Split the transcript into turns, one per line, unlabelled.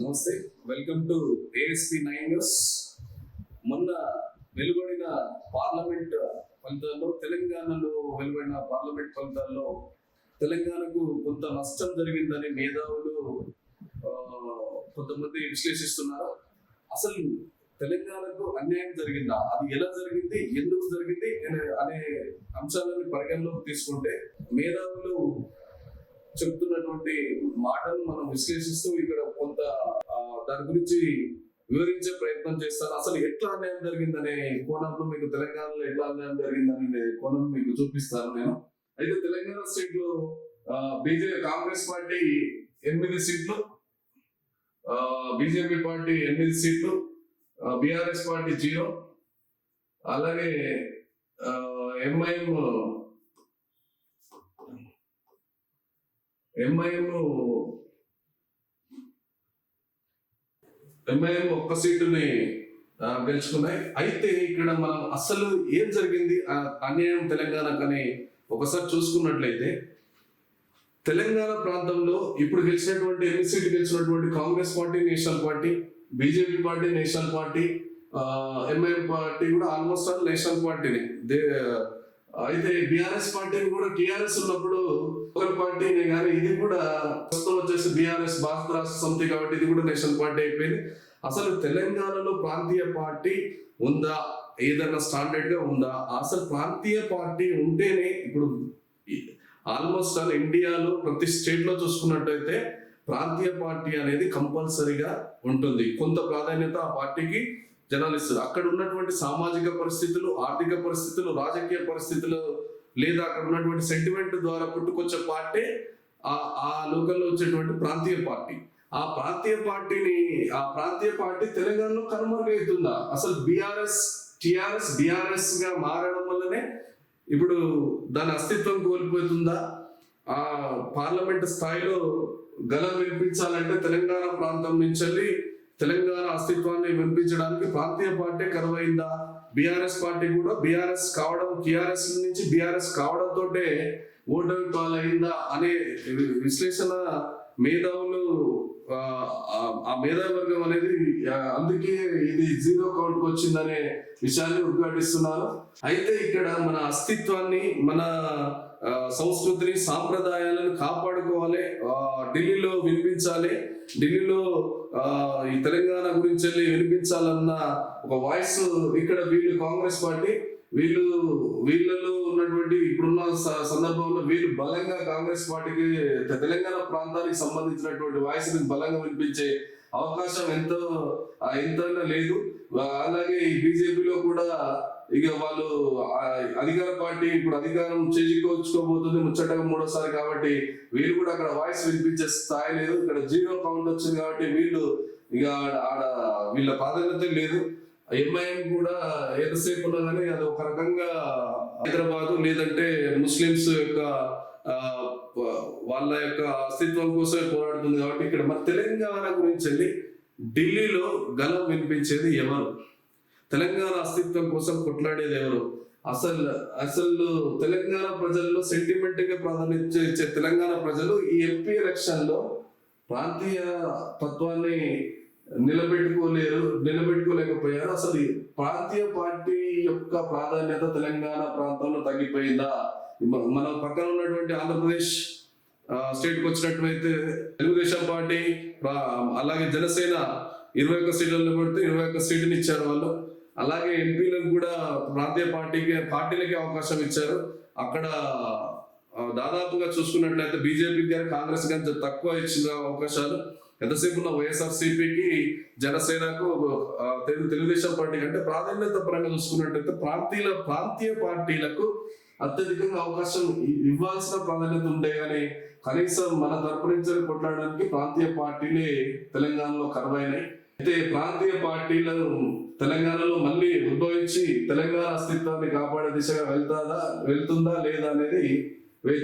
నమస్తే welcome to ASP nine news మొన్న వెలువడిన పార్లమెంట్ ఫలితాల్లో తెలంగాణలో వెలువడిన పార్లమెంట్ ఫలితాల్లో తెలంగాణకు కొంత నష్టం జరిగిందని మేధావులు కొంతమంది విశ్లేషిస్తున్నారు. అసలు తెలంగాణకు అన్యాయం జరిగిందా? అది ఎలా జరిగింది? ఎందుకు జరిగింది? అనే- అనే అంశాలను పరిగణలోకి తీసుకుంటే మేధావులు చెప్తున్నటువంటి మాటలు మనం విశ్లేషిస్తూ ఇక్కడ కొంత దాని గురించి వివరించే ప్రయత్నం చేస్తారు. అసలు ఎట్లా అన్యాయం జరిగిందనే కోణంలో మీకు తెలంగాణలో ఎట్లా అన్యాయం జరిగిందనే కోణం మీకు చూపిస్తాను నేను. అయితే తెలంగాణ స్టేట్లో బీజేపీ కాంగ్రెస్ పార్టీ ఎనిమిది సీట్లు బీజేపీ పార్టీ ఎనిమిది సీట్లు బీఆర్ఎస్ పార్టీ జీరో అలాగే ఎంఐఎం ఎంఐఎం ఎంఐఎం ఒక్క సీటుని గెలుచుకున్నాయి. అయితే ఇక్కడ మనం అసలు ఏం జరిగింది? అన్యాయం అన్యాయం తెలంగాణకని ఒకసారి చూసుకున్నట్లయితే తెలంగాణ ప్రాంతంలో ఇప్పుడు గెలిచినటువంటి ఎన్ని సీట్లు గెలిచినటువంటి Congress party national party BJP party national party MIM party కూడా ఆల్మోస్ట్ ఆల్ నేషనల్ పార్టీని. దే అయితే బీఆర్ఎస్ పార్టీని కూడా టీఆర్ఎస్ ఉన్నప్పుడు ఒక పార్టీనే కానీ ఇది కూడా ప్రస్తుతం వచ్చేసి బీఆర్ఎస్ భారత రాష్ట్ర సమితి కాబట్టి ఇది కూడా నేషనల్ పార్టీ అయిపోయింది. అసలు తెలంగాణలో ప్రాంతీయ పార్టీ ఉందా? ఏదైనా స్టాండర్డ్గా ఉందా? అసలు ప్రాంతీయ పార్టీ ఉంటేనే ఇప్పుడు ఆల్మోస్ట్ ఆల్ ఇండియాలో ప్రతి స్టేట్లో చూసుకున్నట్టయితే ప్రాంతీయ పార్టీ అనేది కంపల్సరీగా ఉంటుంది. కొంత ప్రాధాన్యత ఆ పార్టీకి జనాలు ఇస్తారు అక్కడ ఉన్నటువంటి సామాజిక పరిస్థితులు ఆర్థిక పరిస్థితులు రాజకీయ పరిస్థితులు లేదా అక్కడ ఉన్నటువంటి సెంటిమెంట్ ద్వారా పుట్టుకొచ్చే పార్టీ ఆ ఆ లోకల్లో వచ్చేటువంటి ప్రాంతీయ పార్టీ. ఆ ప్రాంతీయ పార్టీని ఆ ప్రాంతీయ పార్టీ తెలంగాణలో కనుమరుగైతుందా? అసలు బీఆర్ఎస్ టిఆర్ఎస్ బిఆర్ఎస్గా మారడం వల్లనే ఇప్పుడు దాని అస్తిత్వం కోల్పోతుందా? ఆ పార్లమెంట్ స్థాయిలో గలం వినిపించాలంటే తెలంగాణ ప్రాంతం నుంచి వెళ్ళి తెలంగాణ అస్తిత్వాన్ని వినిపించడానికి ప్రాంతీయ పార్టీ కరువైందా? బీఆర్ఎస్ పార్టీ కూడా బీఆర్ఎస్ కావడం టిఆర్ఎస్ నుంచి బీఆర్ఎస్ కావడంతో ఓటమి పాలైందా అనే విశ్లేషణ మేధావులు ఆ, మేధావర్గం వర్గం అనేది అందుకే ఇది జీరో కౌంట్ వచ్చిందనే విషయాన్ని ఉద్ఘాటిస్తున్నారు. అయితే ఇక్కడ మన అస్తిత్వాన్ని మన సంస్కృతిని సాంప్రదాయాలను కాపాడుకోవాలి ఢిల్లీలో వినిపించాలి ఢిల్లీలో ఈ తెలంగాణ గురించి వెళ్ళి వినిపించాలన్న ఒక వాయిస్ ఇక్కడ వీళ్ళు కాంగ్రెస్ పార్టీ వీళ్ళు వీళ్ళలో ఉన్నటువంటి ఇప్పుడున్న స- సందర్భంలో వీళ్ళు బలంగా కాంగ్రెస్ పార్టీకి తెలంగాణ ప్రాంతానికి సంబంధించినటువంటి వాయిస్ బలంగా వినిపించే అవకాశం ఎంతో ఎంతైనా లేదు. అలాగే ఈ బీజేపీలో కూడా ఇక వాళ్ళు అధికార పార్టీ ఇప్పుడు అధికారం చేజిక్కోవచ్చుకోబోతుంది ముచ్చటగా మూడోసారి కాబట్టి వీళ్ళు కూడా అక్కడ వాయిస్ వినిపించే స్థాయి లేదు. ఇక్కడ జీరో కౌంట్ వచ్చింది కాబట్టి వీళ్ళు ఇక ఆడ వీళ్ళ ప్రాధాన్యత లేదు. ఎంఐఎం కూడా ఎంతసేపు ఉన్నా కానీ అది ఒక రకంగా హైదరాబాద్ లేదంటే ముస్లిమ్స్ యొక్క వాళ్ళ యొక్క అస్తిత్వం కోసమే పోరాడుతుంది కాబట్టి ఇక్కడ మన తెలంగాణ గురించి వెళ్ళి ఢిల్లీలో గలం వినిపించేది ఎవరు? తెలంగాణ అస్తిత్వం కోసం కొట్లాడేది ఎవరు? అసలు అసలు తెలంగాణ ప్రజల్లో సెంటిమెంట్గా ప్రాధాన్యత ఇచ్చే తెలంగాణ ప్రజలు ఈ ఎంపీ ఎలక్షన్లో ప్రాంతీయ తత్వాన్ని నిలబెట్టుకోలేరు నిలబెట్టుకోలేకపోయారు. అసలు ప్రాంతీయ పార్టీ యొక్క ప్రాధాన్యత తెలంగాణ ప్రాంతంలో తగ్గిపోయిందా? మన పక్కన ఉన్నటువంటి ఆంధ్రప్రదేశ్ స్టేట్ వచ్చినట్లయితే తెలుగుదేశం పార్టీ అలాగే జనసేన ఇరవై ఒక్క సీట్లను పడితే ఇరవై ఒక్క సీటుని ఇచ్చారు వాళ్ళు. అలాగే ఎంపీలకు కూడా ప్రాంతీయ పార్టీకి పార్టీలకి అవకాశం ఇచ్చారు. అక్కడ దాదాపుగా చూసుకున్నట్లయితే బీజేపీకి కానీ కాంగ్రెస్ కానీ తక్కువ ఇచ్చిన అవకాశాలు. ఎంతసేపు ఉన్న వైఎస్ఆర్సీపీకి జనసేనకు తెలుగు తెలుగుదేశం పార్టీ అంటే ప్రాధాన్యత పరంగా చూసుకున్నట్టయితే ప్రాంతీయ ప్రాంతీయ పార్టీలకు అత్యధికంగా అవకాశం ఇవ్వాల్సిన ప్రాధాన్యత ఉండే కానీ కనీసం మన తరపు నుంచి కొట్లాడడానికి ప్రాంతీయ పార్టీలే తెలంగాణలో కరువైనాయి. అయితే ప్రాంతీయ పార్టీలను తెలంగాణలో మళ్ళీ ఉద్భవించి తెలంగాణ అస్తిత్వాన్ని కాపాడే దిశగా వెళ్తాదా వెళ్తుందా లేదా అనేది